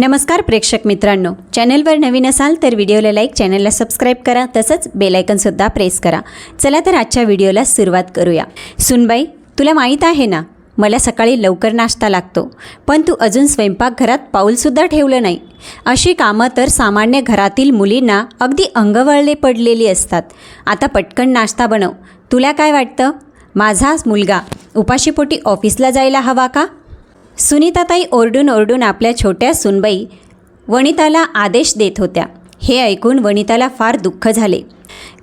नमस्कार प्रेक्षक मित्रांनो. चॅनलवर नवीन असाल तर व्हिडिओला लाईक चॅनलला सबस्क्राईब करा तसंच बेलायकनसुद्धा प्रेस करा. चला तर आजच्या व्हिडिओला सुरुवात करूया. सुनबाई तुला माहीत आहे ना मला सकाळी लवकर नाश्ता लागतो पण तू अजून स्वयंपाकघरात पाऊलसुद्धा ठेवलं नाही. अशी कामं तर सामान्य घरातील मुलींना अगदी अंगवळले पडलेली असतात. आता पटकन नाश्ता बनव. तुला काय वाटतं? माझाच मुलगा उपाशीपोटी ऑफिसला जायला हवा का? सुनीताताई ओरडून ओरडून आपल्या छोट्या सुनबाई वनिताला आदेश देत होत्या. हे ऐकून वनिताला फार दुःख झाले.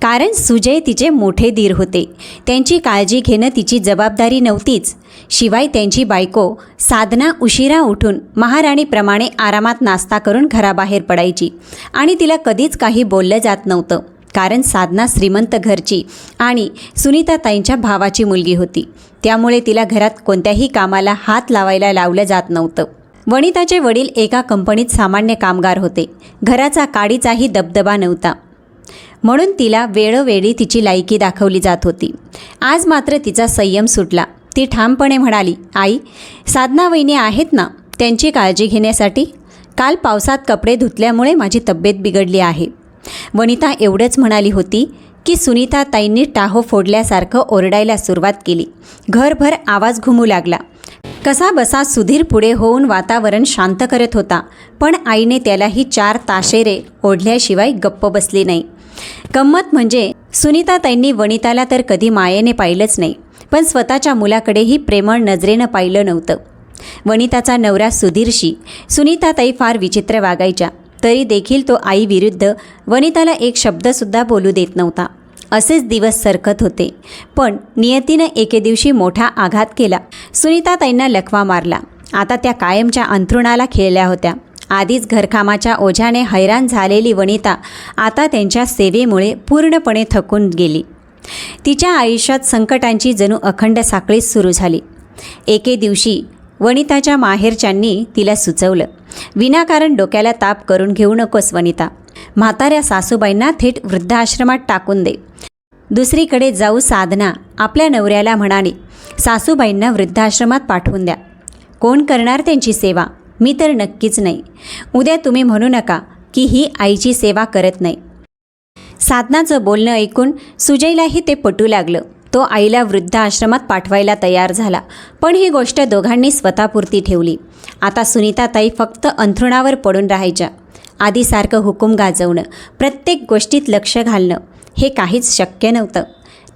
कारण सुजय तिचे मोठे धीर होते. त्यांची काळजी घेणं तिची जबाबदारी नव्हतीच. शिवाय त्यांची बायको साधना उशिरा उठून महाराणीप्रमाणे आरामात नाश्ता करून घराबाहेर पडायची आणि तिला कधीच काही बोललं जात नव्हतं. कारण साधना श्रीमंत घरची आणि सुनीताताईंच्या भावाची मुलगी होती. त्यामुळे तिला घरात कोणत्याही कामाला हात लावायला लावलं जात नव्हतं. वनिताचे वडील एका कंपनीत सामान्य कामगार होते. घराचा काडीचाही दबदबा नव्हता. म्हणून तिला वेळोवेळी तिची लायकी दाखवली जात होती. आज मात्र तिचा संयम सुटला. ती ठामपणे म्हणाली आई साधना वहिनी आहेत ना? त्यांची काळजी घेण्यासाठी? काल पावसात कपडे धुतल्यामुळे माझी तब्येत बिघडली आहे. वनिता एवढंच म्हणाली होती की सुनीता ताईंनी टाहो फोडल्यासारखं ओरडायला सुरुवात केली. घरभर आवाज घुमू लागला. कसा बसा सुधीर पुढे होऊन वातावरण शांत करत होता पण आईने त्यालाही चार ताशेरे ओढल्याशिवाय गप्प बसली नाही. गंमत म्हणजे सुनीताताईंनी वनिताला तर कधी मायेने पाहिलंच नाही पण स्वतःच्या मुलाकडेही प्रेमळ नजरेनं पाहिलं नव्हतं. वनिताचा नवरा सुधीरशी सुनीताताई फार विचित्र वागायच्या. तरी देखील तो आईविरुद्ध वनिताला एक शब्दसुद्धा बोलू देत नव्हता. असेच दिवस सरकत होते. पण नियतीनं एके दिवशी मोठा आघात केला. सुनीता ताईंना लखवा मारला. आता त्या कायमच्या अंथरुणाला खेळल्या होत्या. आधीच घरकामाच्या ओझ्याने हैराण झालेली वनिता आता त्यांच्या सेवेमुळे पूर्णपणे थकून गेली. तिच्या आयुष्यात संकटांची जणू अखंड साखळीच सुरू झाली. एके दिवशी वनिताच्या माहेरच्यांनी तिला सुचवलं विनाकारण डोक्याला ताप करून घेऊ नकोस वनिता म्हाताऱ्या सासूबाईंना थेट वृद्धाश्रमात टाकून दे. दुसरीकडे जाऊ साधना आपल्या नवऱ्याला म्हणाली सासूबाईंना वृद्धाश्रमात पाठवून द्या. कोण करणार त्यांची सेवा? मी तर नक्कीच नाही. उद्या तुम्ही म्हणू नका की ही आईची सेवा करत नाही. साधनाचं बोलणं ऐकून सुजयलाही ते पटू लागलं. तो आईला वृद्धाश्रमात पाठवायला तयार झाला पण ही गोष्ट दोघांनी स्वतःपुरती ठेवली. आता सुनीताताई फक्त अंथरुणावर पडून राहायच्या. आधीसारखं हुकूम गाजवणं प्रत्येक गोष्टीत लक्ष घालणं हे काहीच शक्य नव्हतं.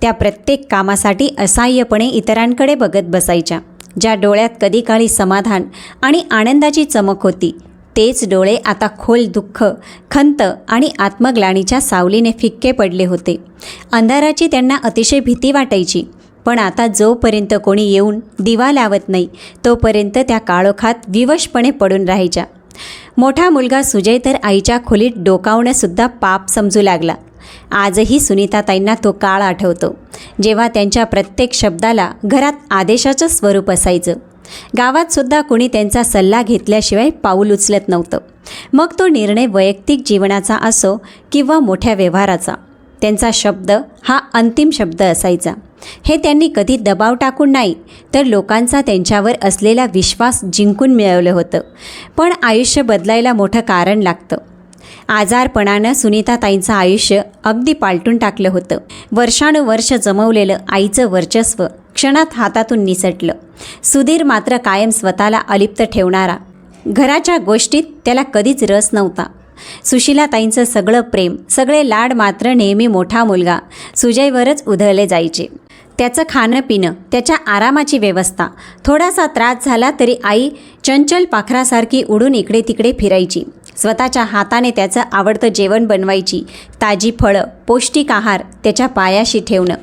त्या प्रत्येक कामासाठी असहाय्यपणे इतरांकडे बघत बसायच्या ज्या डोळ्यात कधी काळी समाधान आणि आनंदाची चमक होती तेच डोळे आता खोल दुःख खंत आणि आत्मग्लानीच्या सावलीने फिक्के पडले होते. अंधाराची त्यांना अतिशय भीती वाटायची. पण आता जोपर्यंत कोणी येऊन दिवा लावत नाही तोपर्यंत त्या काळोखात विवशपणे पडून राहायच्या. मोठा मुलगा सुजय तर आईच्या खोलीत डोकावणंसुद्धा पाप समजू लागला. आजही सुनीताताईंना तो काळ आठवतो जेव्हा त्यांच्या प्रत्येक शब्दाला घरात आदेशाचं स्वरूप असायचं. गावातसुद्धा कुणी कोणी त्यांचा सल्ला घेतल्याशिवाय पाऊल उचलत नव्हतं. मग तो निर्णय वैयक्तिक जीवनाचा असो किंवा मोठ्या व्यवहाराचा. त्यांचा शब्द हा अंतिम शब्द असायचा. हे त्यांनी कधी दबाव टाकून नाही तर लोकांचा त्यांच्यावर असलेला विश्वास जिंकून मिळवलं होतं. पण आयुष्य बदलायला मोठं कारण लागतं. आजारपणानं सुनीताताईंचं आयुष्य अगदी पालटून टाकलं होतं. वर्षानुवर्ष जमवलेलं आईचं वर्चस्व क्षणात हातातून निसटलं. सुधीर मात्र कायम स्वतःला अलिप्त ठेवणारा. घराच्या गोष्टीत त्याला कधीच रस नव्हता. सुशिलाताईंचं सगळं प्रेम सगळे लाड मात्र नेहमी मोठा मुलगा सुजयवरच उधळले जायचे. त्याचं खाणं पिणं त्याच्या आरामाची व्यवस्था थोडासा त्रास झाला तरी आई चंचल पाखरासारखी उडून इकडे तिकडे फिरायची. स्वतःच्या हाताने त्याचं आवडतं जेवण बनवायची ताजी फळं पौष्टिक आहार त्याच्या पायाशी ठेवणं.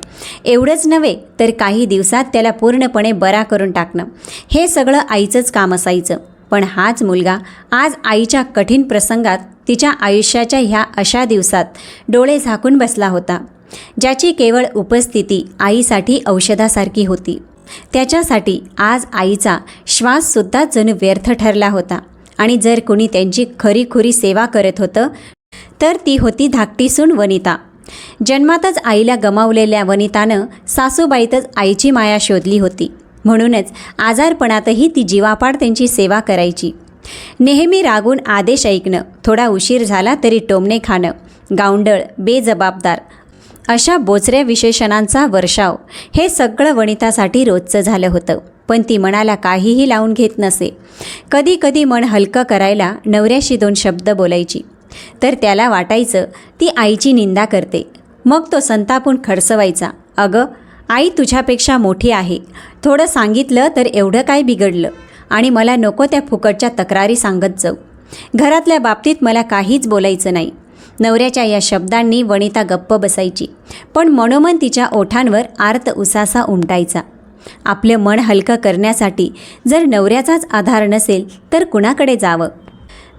एवढंच नव्हे तर काही दिवसात त्याला पूर्णपणे बरा करून टाकणं. हे सगळं आईचंच काम असायचं. पण हाच मुलगा आज आईच्या कठीण प्रसंगात तिच्या आयुष्याच्या ह्या अशा दिवसात डोळे झाकून बसला होता ज्याची केवळ उपस्थिती आईसाठी औषधासारखी होती. त्याच्यासाठी आज आईचा श्वाससुद्धा जणू व्यर्थ ठरला होता आणि जर कुणी त्यांची खरीखुरी सेवा करत होतं तर ती होती धाकटी सून वनिता. जन्मातच आईला गमावलेल्या वनितानं सासूबाईतच आईची माया शोधली होती. म्हणूनच आजारपणातही ती जीवापाड त्यांची सेवा करायची. नेहमी रागून आदेश ऐकणं. थोडा उशीर झाला तरी टोमणे खाणं. गावंडळ बेजबाबदार. अशा बोचऱ्या विशेषणांचा वर्षाव. हे सगळं वणितासाठी रोजचं झालं होतं. पण ती मनाला काहीही लावून घेत नसे. कधी कधी मन हलकं करायला नवऱ्याशी दोन शब्द बोलायची. तर त्याला वाटायचं ती आईची निंदा करते. मग तो संतापून खडसवायचा. अगं आई तुझ्यापेक्षा मोठी आहे. थोडं सांगितलं तर एवढं काय बिघडलं? आणि मला नको त्या फुकटच्या तक्रारी सांगत जाऊ. घरातल्या बाबतीत मला काहीच बोलायचं नाही. नवऱ्याच्या या शब्दांनी वनिता गप्प बसायची. पण मनोमन तिच्या ओठांवर आर्त उसासा उमटायचा. आपलं मन हलकं करण्यासाठी जर नवऱ्याचाच आधार नसेल तर कुणाकडे जावं?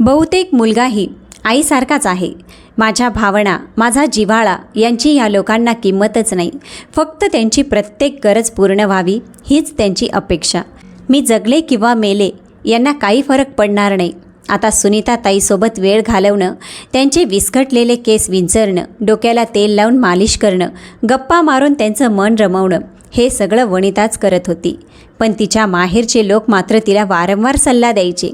बहुतेक मुलगाही आईसारखाच आहे. माझ्या भावना माझा जिव्हाळा यांची या लोकांना किंमतच नाही. फक्त त्यांची प्रत्येक गरज पूर्ण व्हावी हीच त्यांची अपेक्षा. मी जगले किंवा मेले यांना काही फरक पडणार नाही. आता सुनीता ताईसोबत वेळ घालवणं त्यांचे विस्कटलेले केस विंचरणं डोक्याला तेल लावून मालिश करणं गप्पा मारून त्यांचं मन रमवणं हे सगळं वनिताच करत होती. पण तिच्या माहेरचे लोक मात्र तिला वारंवार सल्ला द्यायचे.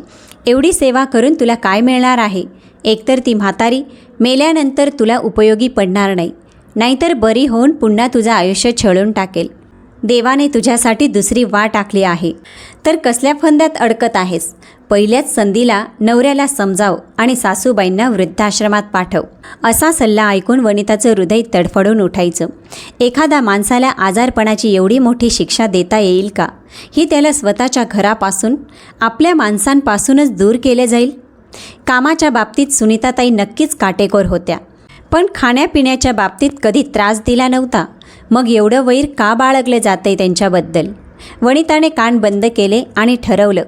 एवढी सेवा करून तुला काय मिळणार आहे? एकतर ती म्हातारी मेल्यानंतर तुला उपयोगी पडणार नाही. नाहीतर बरी होऊन पुन्हा तुझं आयुष्य छळून टाकेल. देवाने तुझ्यासाठी दुसरी वाट आखली आहे. तर कसल्या फंद्यात अडकत आहेस? पहिल्याच संधीला नवऱ्याला समजाव आणि सासूबाईंना वृद्धाश्रमात पाठव. असा सल्ला ऐकून वनिताचं हृदय तडफडून उठायचं. एखाद्या माणसाला आजारपणाची एवढी मोठी शिक्षा देता येईल का? ही त्याला स्वतःच्या घरापासून आपल्या माणसांपासूनच दूर केले जाईल? कामाच्या बाबतीत सुनीताताई नक्कीच काटेकोर होत्या. पण खाण्यापिण्याच्या बाबतीत कधी त्रास दिला नव्हता. मग एवढं वैर का बाळगलं जाते त्यांच्याबद्दल? वनिताने कान बंद केले आणि ठरवलं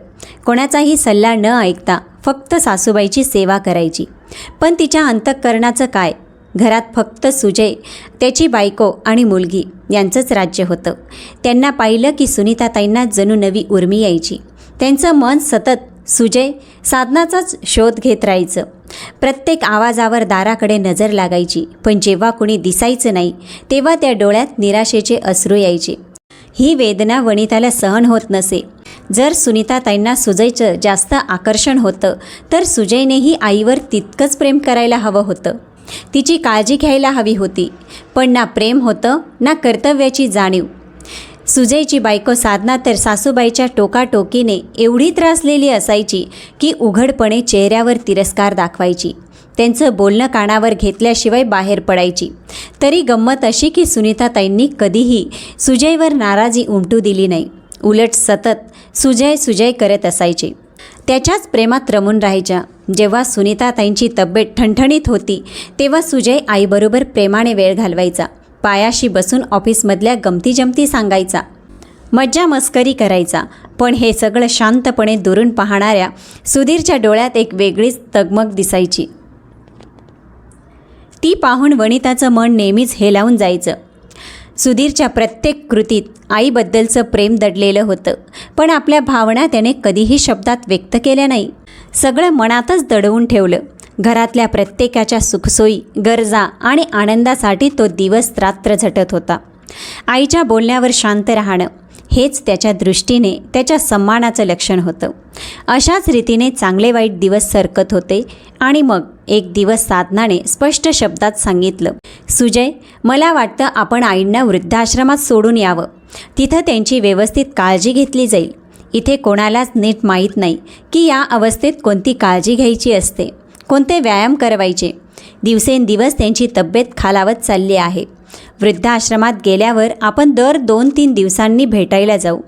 कोणाचाही सल्ला न ऐकता फक्त सासूबाईची सेवा करायची. पण तिच्या अंतःकरणाचं काय? घरात फक्त सुजय त्याची बायको आणि मुलगी यांचंच राज्य होतं. त्यांना पाहिलं की सुनीताताईंना जणू नवी उर्मी यायची. त्यांचं मन सतत सुजय साधनाचाच शोध घेत राहायचं. प्रत्येक आवाजावर दाराकडे नजर लागायची पण जेव्हा कुणी दिसायचं नाही तेव्हा त्या डोळ्यात निराशेचे अश्रू यायचे. ही वेदना वनिताला सहन होत नसे. जर सुनीता ताईंना सुजयचं जास्त आकर्षण होतं तर सुजयनेही आईवर तितकंच प्रेम करायला हवं होतं. तिची काळजी घ्यायला हवी होती पण ना प्रेम होतं ना कर्तव्याची जाणीव. सुजयची बायको साधना तर सासूबाईच्या टोकाटोकीने एवढी त्रासलेली असायची की उघडपणे चेहऱ्यावर तिरस्कार दाखवायची. त्यांचं बोलणं कानावर घेतल्याशिवाय बाहेर पडायची. तरी गंमत अशी की सुनीताताईंनी कधीही सुजयवर नाराजी उमटू दिली नाही. उलट सतत सुजय सुजय करत असायचे. त्याच्याच प्रेमात रमून राहायच्या. जेव्हा सुनीताताईंची तब्येत ठणठणीत होती तेव्हा सुजय आईबरोबर प्रेमाने वेळ घालवायचा. पायाशी बसून ऑफिसमधल्या गमती जमती सांगायचा. मज्जा मस्करी करायचा पण हे सगळं शांतपणे दुरून पाहणाऱ्या सुधीरच्या डोळ्यात एक वेगळीच तगमग दिसायची. ती पाहून वनिताचं मन नेहमीच हेलावून जायचं. सुधीरच्या प्रत्येक कृतीत आईबद्दलचं प्रेम दडलेलं होतं पण आपल्या भावना त्याने कधीही शब्दात व्यक्त केल्या नाही. सगळं मनातच दडवून ठेवलं. घरातल्या प्रत्येकाच्या सुखसोयी गरजा आणि आनंदासाठी तो दिवस रात्र झटत होता. आईच्या बोलण्यावर शांत राहणं हेच त्याच्या दृष्टीने त्याच्या सन्मानाचं लक्षण होतं. अशाच रीतीने चांगले वाईट दिवस सरकत होते आणि मग एक दिवस साधनाने स्पष्ट शब्दात सांगितलं सुजय मला वाटतं आपण आईंना वृद्धाश्रमात सोडून यावं. तिथं त्यांची व्यवस्थित काळजी घेतली जाईल. इथे कोणालाच नीट माहीत नाही की या अवस्थेत कोणती काळजी घ्यायची असते. कोणते व्यायाम करवायचे? दिवसेंदिवस त्यांची तब्येत खालावत चालली आहे. वृद्धाश्रमात गेल्यावर आपण दर दोन तीन दिवसांनी भेटायला जाऊ.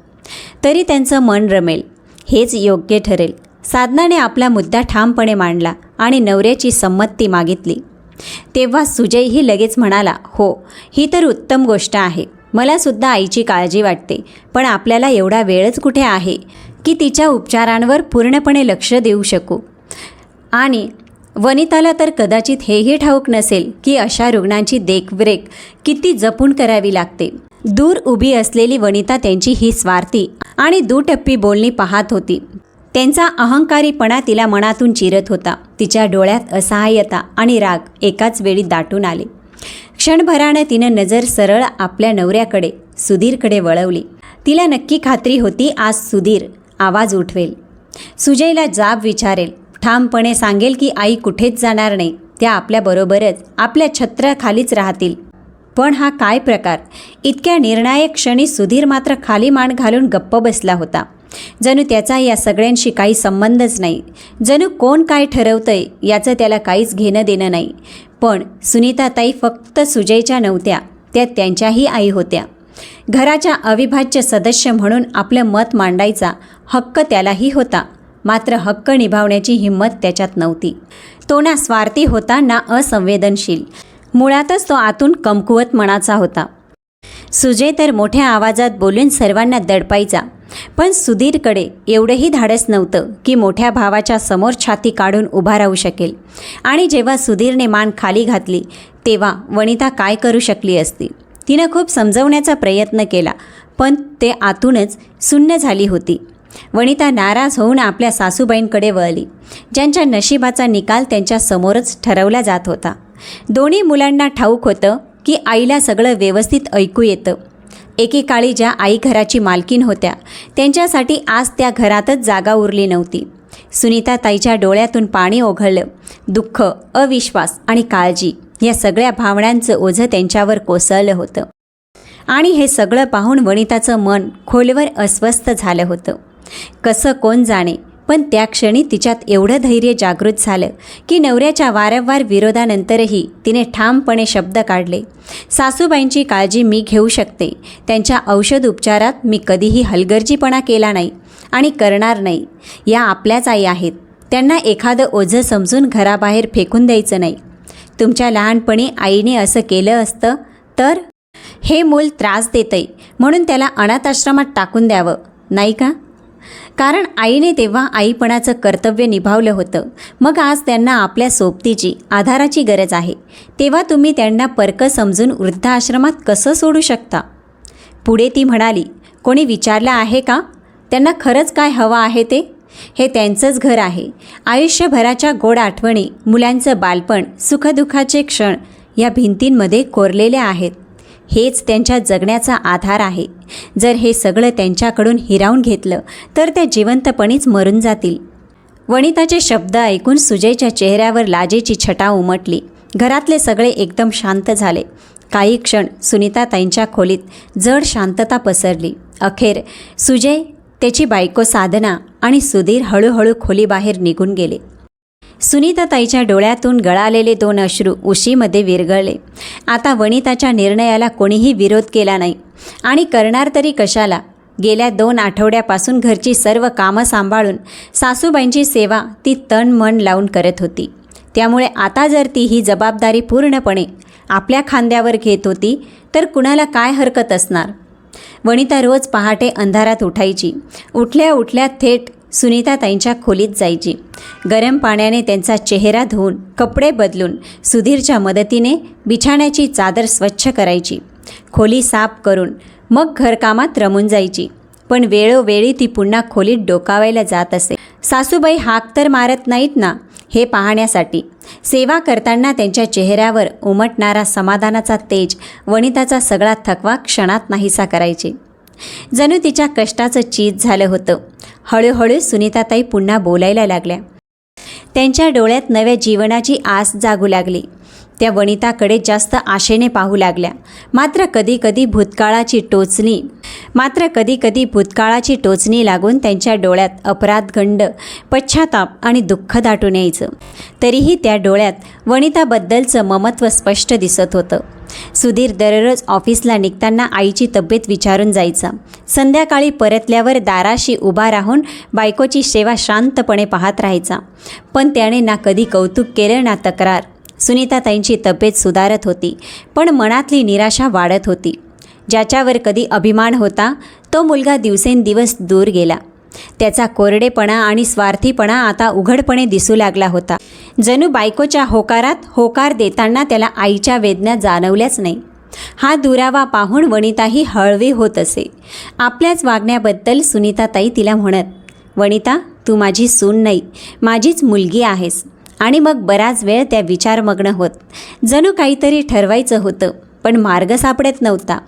तरी त्यांचं मन रमेल. हेच योग्य ठरेल. साधनाने आपला मुद्दा ठामपणे मांडला आणि नवऱ्याची संमती मागितली. तेव्हा सुजयही लगेच म्हणाला हो ही तर उत्तम गोष्ट आहे. मलासुद्धा आईची काळजी वाटते. पण आपल्याला एवढा वेळच कुठे आहे? की तिच्या उपचारांवर पूर्णपणे लक्ष देऊ शकू. आणि वनिताला तर कदाचित हेही ठाऊक नसेल की अशा रुग्णांची देखरेख किती जपून करावी लागते. दूर उभी असलेली वनिता त्यांची ही स्वार्थी आणि दुटप्पी बोलणी पाहत होती. त्यांचा अहंकारीपणा तिला मनातून चिरत होता. तिच्या डोळ्यात असहाय्यता आणि राग एकाच वेळी दाटून आले. क्षणभरानं तिनं नजर सरळ आपल्या नवऱ्याकडे सुधीरकडे वळवली. तिला नक्की खात्री होती आज सुधीर आवाज उठवेल. सुजयला जाब विचारेल. ठामपणे सांगेल की आई कुठेच जाणार नाही. त्या आपल्याबरोबरच आपल्या छत्राखालीच राहतील. पण हा काय प्रकार? इतक्या निर्णायक क्षणी सुधीर मात्र खाली मान घालून गप्प बसला होता. जणू त्याचा या सगळ्यांशी काही संबंधच नाही. जणू कोण काय ठरवतंय याचं त्याला काहीच घेणं देणं नाही. पण सुनीताताई फक्त सुजयच्या नव्हत्या त्या त्यांच्याही आई होत्या. घराच्या अविभाज्य सदस्य म्हणून आपलं मत मांडायचा हक्क त्यालाही होता. मात्र हक्क निभावण्याची हिंमत त्याच्यात नव्हती. तो ना स्वार्थी होता ना असंवेदनशील. मुळातच तो आतून कमकुवत मनाचा होता. सुजय तर मोठ्या आवाजात बोलून सर्वांना दडपायचा. पण सुधीरकडे एवढंही धाडस नव्हतं की मोठ्या भावाच्या समोर छाती काढून उभा राहू शकेल. आणि जेव्हा सुधीरने मान खाली घातली तेव्हा वनिता काय करू शकली असती? तिनं खूप समजवण्याचा प्रयत्न केला पण ते आतूनच शून्य झाली होती. वनिता नाराज होऊन आपल्या सासूबाईंकडे वळली. ज्यांच्या नशिबाचा निकाल त्यांच्या समोरच ठरवला जात होता. दोन्ही मुलांना ठाऊक होतं की आईला सगळं व्यवस्थित ऐकू येतं. एकेकाळी ज्या आई घराची मालकीन होत्या त्यांच्यासाठी आज त्या घरातच जागा उरली नव्हती. सुनीता ताईच्या डोळ्यातून पाणी ओघळलं. दुःख अविश्वास आणि काळजी या सगळ्या भावनांचं ओझं त्यांच्यावर कोसळलं होतं. आणि हे सगळं पाहून वनिताचं मन खोलवर अस्वस्थ झालं होतं. कसं कोण जाणे? पण त्या क्षणी तिच्यात एवढं धैर्य जागृत झालं की नवऱ्याच्या वारंवार विरोधानंतरही तिने ठामपणे शब्द काढले. सासूबाईंची काळजी मी घेऊ शकते. त्यांच्या औषध उपचारात मी कधीही हलगर्जीपणा केला नाही आणि करणार नाही. या आपल्याच आई आहेत. त्यांना एखादं ओझं समजून घराबाहेर फेकून द्यायचं नाही. तुमच्या लहानपणी आईने असं केलं असतं? तर? हे मूल त्रास देतंय. म्हणून त्याला अनाथाश्रमात टाकून द्यावं. नाही का? कारण आईने तेव्हा आईपणाचं कर्तव्य निभावलं होतं. मग आज त्यांना आपल्या सोबतीची आधाराची गरज आहे. तेव्हा तुम्ही त्यांना परकं समजून वृद्धाश्रमात कसं सोडू शकता? पुढे ती म्हणाली कोणी विचारलं आहे का? त्यांना खरंच काय हवं आहे ते? हे त्यांचंच घर आहे. आयुष्यभराच्या गोड आठवणी मुलांचं बालपण सुखदुःखाचे क्षण या भिंतींमध्ये कोरलेल्या आहेत. हेच त्यांच्या जगण्याचा आधार आहे. जर हे सगळं त्यांच्याकडून हिरावून घेतलं तर त्या जिवंतपणीच मरून जातील. वनिताचे शब्द ऐकून सुजयच्या चेहऱ्यावर लाजेची छटा उमटली. घरातले सगळे एकदम शांत झाले. काही क्षण सुनीता त्यांच्या खोलीत जड शांतता पसरली. अखेर सुजय त्याची बायको साधना आणि सुधीर हळूहळू खोलीबाहेर निघून गेले. सुनीताताईच्या डोळ्यातून गळालेले दोन अश्रू उशीमध्ये विरघळले. आता वनिताच्या निर्णयाला कोणीही विरोध केला नाही. आणि करणार तरी कशाला? गेल्या दोन आठवड्यापासून घरची सर्व कामं सांभाळून सासूबाईंची सेवा ती तन मन लावून करत होती. त्यामुळे आता जर ती ही जबाबदारी पूर्णपणे आपल्या खांद्यावर घेत होती तर कुणाला काय हरकत असणार? वनिता रोज पहाटे अंधारात उठायची. उठल्या उठल्या थेट सुनीता ताईंच्या खोलीत जायची. गरम पाण्याने त्यांचा चेहरा धुवून कपडे बदलून सुधीरच्या मदतीने बिछाण्याची चादर स्वच्छ करायची. खोली साफ करून मग घरकामात रमून जायची. पण वेळोवेळी ती पुन्हा खोलीत डोकावायला जात असे. सासूबाई हाक तर मारत नाहीत ना हे पाहण्यासाठी. सेवा करताना त्यांच्या चेहऱ्यावर उमटणारा समाधानाचा तेज वनिताचा सगळा थकवा क्षणात नाहीसा करायचे. जणू तिच्या कष्टाचं चीज झालं होतं. हळूहळू सुनीताताई पुन्हा बोलायला लागल्या. त्यांच्या डोळ्यात नव्या जीवनाची आस जागू लागली. त्या वनिताकडे जास्त आशेने पाहू लागल्या. मात्र कधीकधी भूतकाळाची टोचणी मात्र कधीकधी भूतकाळाची टोचणी लागून त्यांच्या डोळ्यात अपराधगंड पश्चाताप आणि दुःख दाटून यायचं. तरीही त्या डोळ्यात वनिताबद्दलचं ममत्व स्पष्ट दिसत होतं. सुधीर दररोज ऑफिसला निघताना आईची तब्येत विचारून जायचा. संध्याकाळी परतल्यावर दाराशी उभा राहून बायकोची सेवा शांतपणे पाहत राहायचा. पण त्याने ना कधी कौतुक केलं ना तक्रार. सुनीताताईंची तब्येत सुधारत होती पण मनातली निराशा वाढत होती. ज्याच्यावर कधी अभिमान होता तो मुलगा दिवसेंदिवस दूर गेला. त्याचा कोरडेपणा आणि स्वार्थीपणा आता उघडपणे दिसू लागला होता. जणू बायकोच्या होकारात होकार देताना त्याला आईच्या वेदना जाणवल्याच नाही. हा दुरावा पाहून वनिताही हळवी होत असे. आपल्याच वागण्याबद्दल सुनीताताई तिला म्हणत वनिता तू माझी सून नाही माझीच मुलगी आहेस. आणि मग बराच वेळ त्या विचारमग्न होत. जणू काहीतरी ठरवायचं होतं पण मार्ग सापडत नव्हता.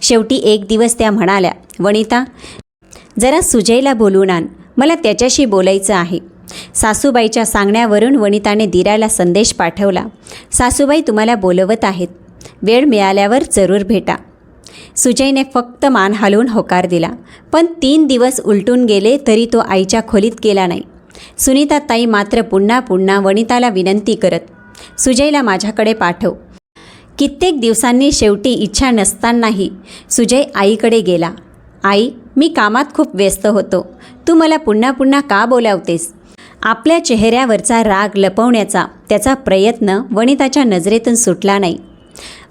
शेवटी एक दिवस त्या म्हणाल्या वनिता जरा सुजयला बोलून आण. मला त्याच्याशी बोलायचं आहे. सासूबाईच्या सांगण्यावरून वनिताने दिराला संदेश पाठवला सासूबाई तुम्हाला बोलवत आहेत. वेळ मिळाल्यावर जरूर भेटा. सुजयने फक्त मान हलवून होकार दिला पण तीन दिवस उलटून गेले तरी तो आईच्या खोलीत गेला नाही. सुनीताताई मात्र पुन्हा पुन्हा वनिताला विनंती करत सुजयला माझ्याकडे पाठव. कित्येक दिवसांनी शेवटी इच्छा नसतानाही सुजय आईकडे गेला. आई मी कामात खूप व्यस्त होतो. तू मला पुन्हा पुन्हा का बोलावतेस? आपल्या चेहऱ्यावरचा राग लपवण्याचा त्याचा प्रयत्न वनिताच्या नजरेतून सुटला नाही.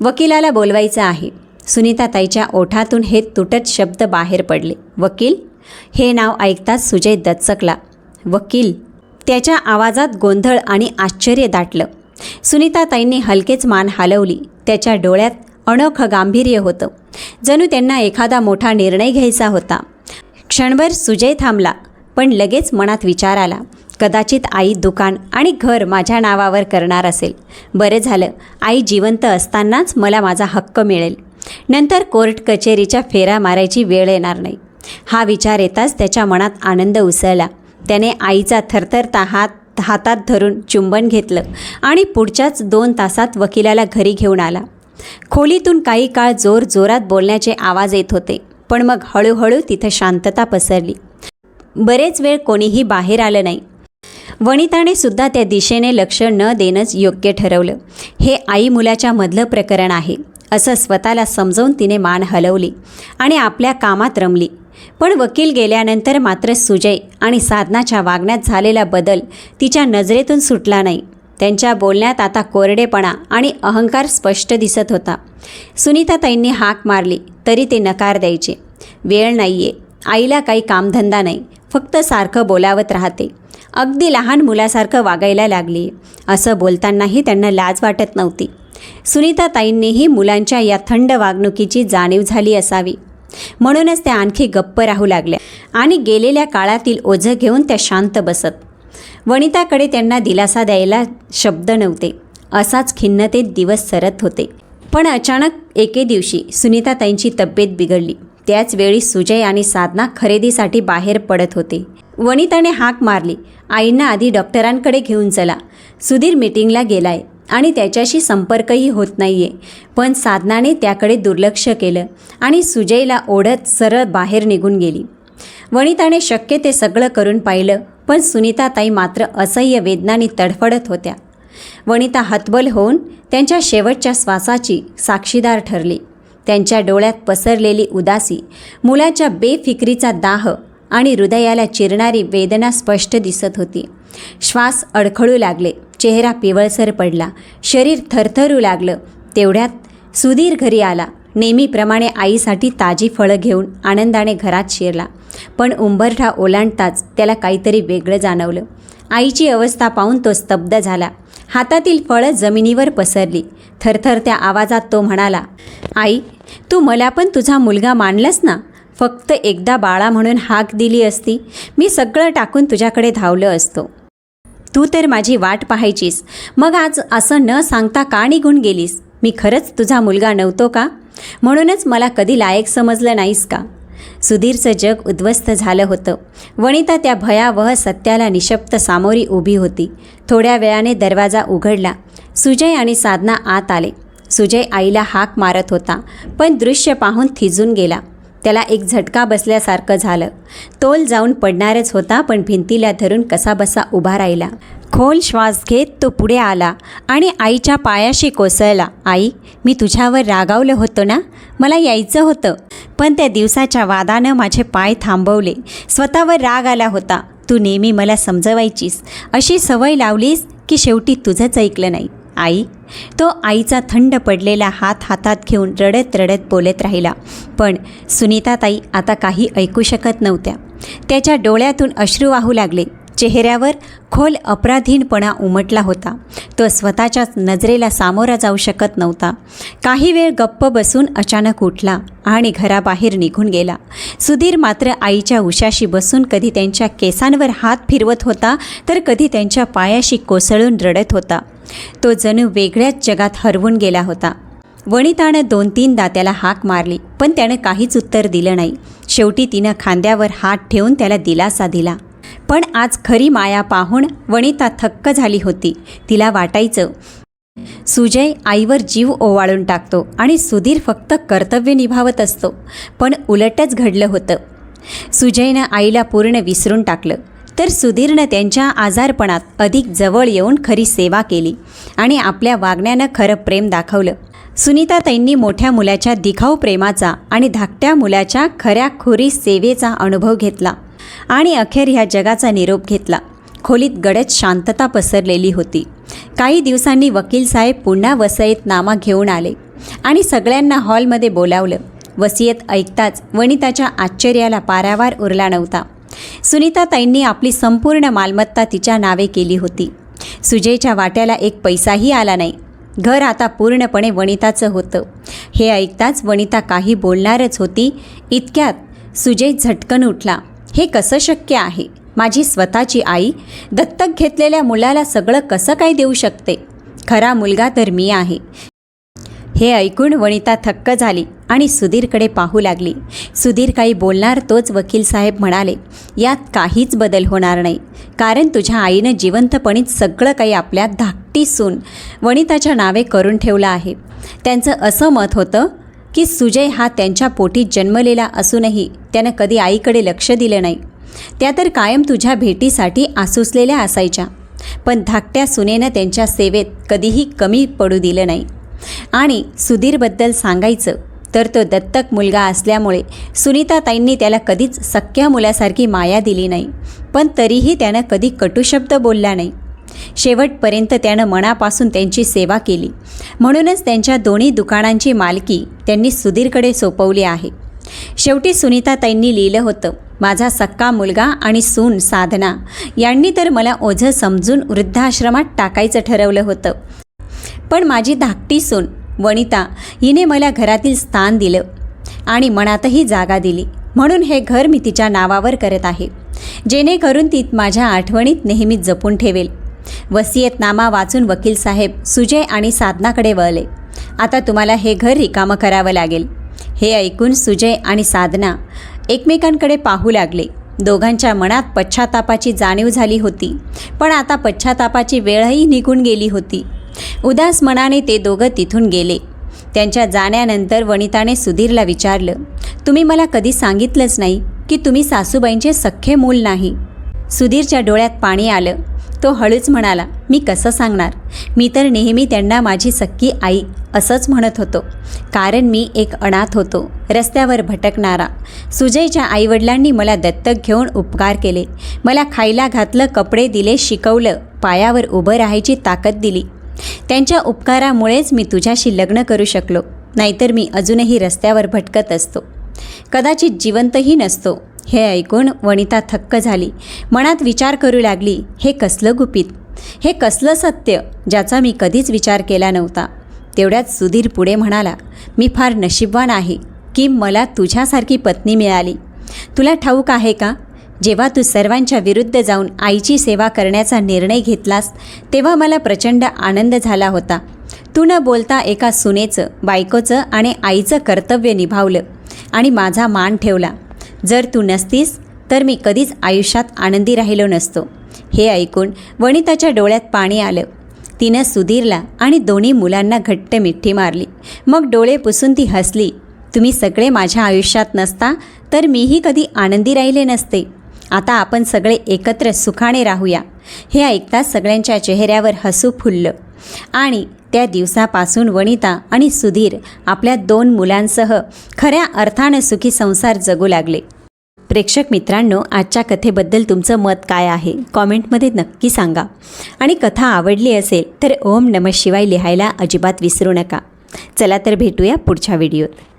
वकिलाला बोलवायचं आहे. सुनीताताईच्या ओठातून हे तुटत शब्द बाहेर पडले. वकील हे नाव ऐकताच सुजय दचकला. वकील. त्याच्या आवाजात गोंधळ आणि आश्चर्य दाटलं. सुनीताताईंनी हलकेच मान हलवली. त्याच्या डोळ्यात अनोखं गांभीर्य होतं. जणू त्यांना एखादा मोठा निर्णय घ्यायचा होता. क्षणभर सुजय थांबला पण लगेच मनात विचार आला. कदाचित आई दुकान आणि घर माझ्या नावावर करणार असेल. बरं झालं आई जिवंत असतानाच मला माझा हक्क मिळेल. नंतर कोर्ट कचेरीच्या फेऱ्या मारायची वेळ येणार नाही. हा विचार येताच त्याच्या मनात आनंद उसळला. त्याने आईचा थरथरता हात हातात धरून चुंबन घेतलं आणि पुढच्याच दोन तासात वकिलाला घरी घेऊन आला. खोलीतून काही काळ जोर जोरात बोलण्याचे आवाज येत होते पण मग हळूहळू तिथं शांतता पसरली. बरेच वेळ कोणीही बाहेर आलं नाही. वनिताने सुद्धा त्या दिशेने लक्ष न देणंच योग्य ठरवलं. हे आई मुलाच्या मधलं प्रकरण आहे असं स्वतःला समजावून तिने मान हलवली आणि आपल्या कामात रमली. पण वकील गेल्यानंतर मात्र सुजय आणि साधनाच्या वागण्यात झालेला बदल तिच्या नजरेतून सुटला नाही. त्यांच्या बोलण्यात आता कोरडेपणा आणि अहंकार स्पष्ट दिसत होता. सुनीताताईंनी हाक मारली तरी ते नकार द्यायचे. वेळ नाही आहे आईला काही कामधंदा नाही फक्त सारखं बोलावत राहते. अगदी लहान मुलासारखं वागायला लागली असं बोलतानाही त्यांना लाज वाटत नव्हती. सुनीताताईंनीही मुलांच्या या थंड वागणुकीची जाणीव झाली असावी. म्हणूनच त्या आणखी गप्प राहू लागल्या आणि गेलेल्या काळातील ओझं घेऊन त्या शांत बसत. वनिताकडे त्यांना दिलासा द्यायला शब्द नव्हते. असाच खिन्नतेत दिवस सरत होते. पण अचानक एके दिवशी सुनीताताईंची तब्येत बिघडली. त्याच वेळी सुजय आणि साधना खरेदीसाठी बाहेर पडत होते. वनिताने हाक मारली. आईंना आधी डॉक्टरांकडे घेऊन चला. सुधीर मीटिंगला गेलाय. आणि त्याच्याशी संपर्कही होत नाही आहे पण साधनाने त्याकडे दुर्लक्ष केलं आणि सुजयला ओढत सरळ बाहेर निघून गेली. वनिताने शक्य ते सगळं करून पाहिलं पण सुनीताताई मात्र असह्य वेदनाने तडफडत होत्या. वनिता हतबल होऊन त्यांच्या शेवटच्या श्वासाची साक्षीदार ठरली. त्यांच्या डोळ्यात पसरलेली उदासी मुलाच्या बेफिक्रीचा दाह आणि हृदयाला चिरणारी वेदना स्पष्ट दिसत होती. श्वास अडखळू लागले. चेहरा पिवळसर पडला. शरीर थरथरू लागलं. तेवढ्यात सुधीर घरी आला. नेहमीप्रमाणे आईसाठी ताजी फळं घेऊन आनंदाने घरात शिरला. पण उंबरठा ओलांडताच त्याला काहीतरी वेगळं जाणवलं. आईची अवस्था पाहून तो स्तब्ध झाला. हातातील फळं जमिनीवर पसरली. थरथरत्या आवाजात तो म्हणाला आई तू मला पण तुझा मुलगा मानलंस ना? फक्त एकदा बाळा म्हणून हाक दिली असती. मी सगळं टाकून तुझ्याकडे धावलं असतो. तू तर माझी वाट पाहायचीस. मग आज असं न सांगता का निघून गेलीस? मी खरंच तुझा मुलगा नव्हतो का? म्हणूनच मला कधी लायक समजलं नाहीस का? सुधीरचं जग उद्ध्वस्त झालं होतं. वनिता त्या भयावह सत्याला निशब्द सामोरी उभी होती. थोड्या वेळाने दरवाजा उघडला. सुजय आणि साधना आत आले. सुजय आईला हाक मारत होता पण दृश्य पाहून थिजून गेला. त्याला एक झटका बसल्यासारखं झालं. तोल जाऊन पडणारच होता पण भिंतीला धरून कसाबसा उभा राहिला. खोल श्वास घेत तो पुढे आला आणि आईच्या पायाशी कोसळला आई मी तुझ्यावर रागावलं होतं ना? मला यायचं होतं. पण त्या दिवसाच्या वादानं माझे पाय थांबवले. स्वतःवर राग आला होता. तू नेहमी मला समजवायचीस. अशी सवय लावलीस की शेवटी तुझंच ऐकलं नाही. आई. तो आईचा थंड पडलेला हात हातात घेऊन रडत रडत बोलत राहिला. पण सुनीताताई आता काही ऐकू शकत नव्हत्या. त्याच्या डोळ्यातून अश्रू वाहू लागले. चेहऱ्यावर खोल अपराधीनपणा उमटला होता. तो स्वतःच्याच नजरेला सामोरा जाऊ शकत नव्हता. काही वेळ गप्प बसून अचानक उठला आणि घराबाहेर निघून गेला. सुधीर मात्र आईच्या उशाशी बसून कधी त्यांच्या केसांवर हात फिरवत होता तर कधी त्यांच्या पायाशी कोसळून रडत होता. तो जणू वेगळ्याच जगात हरवून गेला होता. वणितानं दोन तीनदा त्याला हाक मारली पण त्यानं काहीच उत्तर दिलं नाही. शेवटी तिनं खांद्यावर हात ठेवून त्याला दिलासा दिला. पण आज खरी माया पाहून वणिता थक्क झाली होती. तिला वाटायचं सुजय आईवर जीव ओवाळून टाकतो आणि सुधीर फक्त कर्तव्य निभावत असतो. पण उलटच घडलं होतं. सुजयनं आईला पूर्ण विसरून टाकलं. तर सुधीरनं त्यांच्या आजारपणात अधिक जवळ येऊन खरी सेवा केली आणि आपल्या वागण्यानं खरं प्रेम दाखवलं. सुनीता ताईंनी मोठ्या मुलाच्या दिखाऊ प्रेमाचा आणि धाकट्या मुलाच्या खऱ्याखुरी सेवेचा अनुभव घेतला आणि अखेर ह्या जगाचा निरोप घेतला. खोलीत गडद शांतता पसरलेली होती. काही दिवसांनी वकील साहेब पुन्हा वसईत नामा घेऊन आले आणि सगळ्यांना हॉलमध्ये बोलावलं. वसियत ऐकताच वनिताच्या आश्चर्याला पारावार उरला नव्हता. सुनीताताईंनी आपली संपूर्ण मालमत्ता तिच्या नावे केली होती. सुजयच्या वाट्याला एक पैसाही आला नाही. घर आता पूर्णपणे वनिताचं होतं. हे ऐकताच वनिता काही बोलणारच होती. इतक्यात सुजय झटकन उठला. हे कसं शक्य आहे? माझी स्वतःची आई दत्तक घेतलेल्या मुलाला सगळं कसं काय देऊ शकते? खरा मुलगा तर मी आहे. हे ऐकून वनिता थक्क झाली. आणि सुधीरकडे पाहू लागली. सुधीर काही बोलणार तोच वकील साहेब म्हणाले यात काहीच बदल होणार नाही. कारण तुझ्या आईनं जिवंतपणीच सगळं काही आपल्या धाकटी सून वनिताच्या नावे करून ठेवलं आहे. त्यांचं असं मत होतं की सुजय हा त्यांच्या पोटी जन्मलेला असूनही त्यानं कधी आईकडे लक्ष दिलं नाही. त्या तर कायम तुझ्या भेटीसाठी आसुसलेल्या असायच्या. पण धाकट्या सुनेनं त्यांच्या सेवेत कधीही कमी पडू दिलं नाही. आणि सुधीरबद्दल सांगायचं तर तो दत्तक मुलगा असल्यामुळे सुनीताताईंनी त्याला कधीच सख्या मुलासारखी माया दिली नाही. पण तरीही त्यानं कधी कटुशब्द बोलला नाही. शेवटपर्यंत त्यानं मनापासून त्यांची सेवा केली. म्हणूनच त्यांच्या दोन्ही दुकानांची मालकी त्यांनी सुधीरकडे सोपवली आहे. शेवटी सुनीताताईंनी लिहिलं होतं माझा सक्का मुलगा आणि सून साधना यांनी तर मला ओझं समजून वृद्धाश्रमात टाकायचं ठरवलं होतं. पण माझी धाकटी सून वनिता हिने मला घरातील स्थान दिलं आणि मनातही जागा दिली. म्हणून हे घर मी तिच्या नावावर करत आहे. जेणेकरून ती माझ्या आठवणीत नेहमी जपून ठेवेल. वसियतनामा वाचून वकील साहेब सुजय आणि साधनाकडे वळले. आता तुम्हाला हे घर रिकामं करावं लागेल. हे ऐकून सुजय आणि साधना एकमेकांकडे पाहू लागले. दोघांच्या मनात पश्चातापाची जाणीव झाली होती. पण आता पश्चातापाची वेळही निघून गेली होती. उदास मनाने ते दोघं तिथून गेले. त्यांच्या जाण्यानंतर वनिताने सुधीरला विचारलं तुम्ही मला कधी सांगितलंच नाही की तुम्ही सासूबाईंचे सख्खे मूल नाही? सुधीरच्या डोळ्यात पाणी आलं. तो हळूच म्हणाला मी कसं सांगणार? मी तर नेहमी त्यांना माझी सख्खी आई असंच म्हणत होतो. कारण मी एक अनाथ होतो रस्त्यावर भटकणारा. सुजयच्या आईवडिलांनी मला दत्तक घेऊन उपकार केले. मला खायला घातलं कपडे दिले शिकवलं पायावर उभं राहायची ताकद दिली. त्यांच्या उपकारामुळेच मी तुझ्याशी लग्न करू शकलो. नाहीतर मी अजूनही रस्त्यावर भटकत असतो. कदाचित जिवंतही नसतो. हे ऐकून वनिता थक्क झाली. मनात विचार करू लागली हे कसलं गुपित? हे कसलं सत्य ज्याचा मी कधीच विचार केला नव्हता? तेवढ्यात सुधीर पुढे म्हणाला मी फार नशीबवान आहे की मला तुझ्यासारखी पत्नी मिळाली. तुला ठाऊक आहे का? जेव्हा तू सर्वांच्या विरुद्ध जाऊन आईची सेवा करण्याचा निर्णय घेतलास तेव्हा मला प्रचंड आनंद झाला होता. तू न बोलता एका सुनेचं बायकोचं आणि आईचं कर्तव्य निभावलं आणि माझा मान ठेवला. जर तू नसतीस तर मी कधीच आयुष्यात आनंदी राहिलो नसतो. हे ऐकून वनिताच्या डोळ्यात पाणी आलं. तिनं सुधीरला आणि दोन्ही मुलांना घट्ट मिठी मारली. मग डोळे पुसून ती हसली तुम्ही सगळे माझ्या आयुष्यात नसता तर मीही कधी आनंदी राहिले नसते. आता आपण सगळे एकत्र सुखाने राहूया. हे ऐकताच सगळ्यांच्या चेहऱ्यावर हसू फुललं. आणि त्या दिवसापासून वनिता आणि सुधीर आपल्या दोन मुलांसह खऱ्या अर्थानं सुखी संसार जगू लागले. प्रेक्षक मित्रांनो आजच्या कथेबद्दल तुमचं मत काय आहे? कॉमेंटमध्ये नक्की सांगा. आणि कथा आवडली असेल तर ओम नम शिवाय लिहायला अजिबात विसरू नका. चला तर भेटूया पुढच्या व्हिडिओत.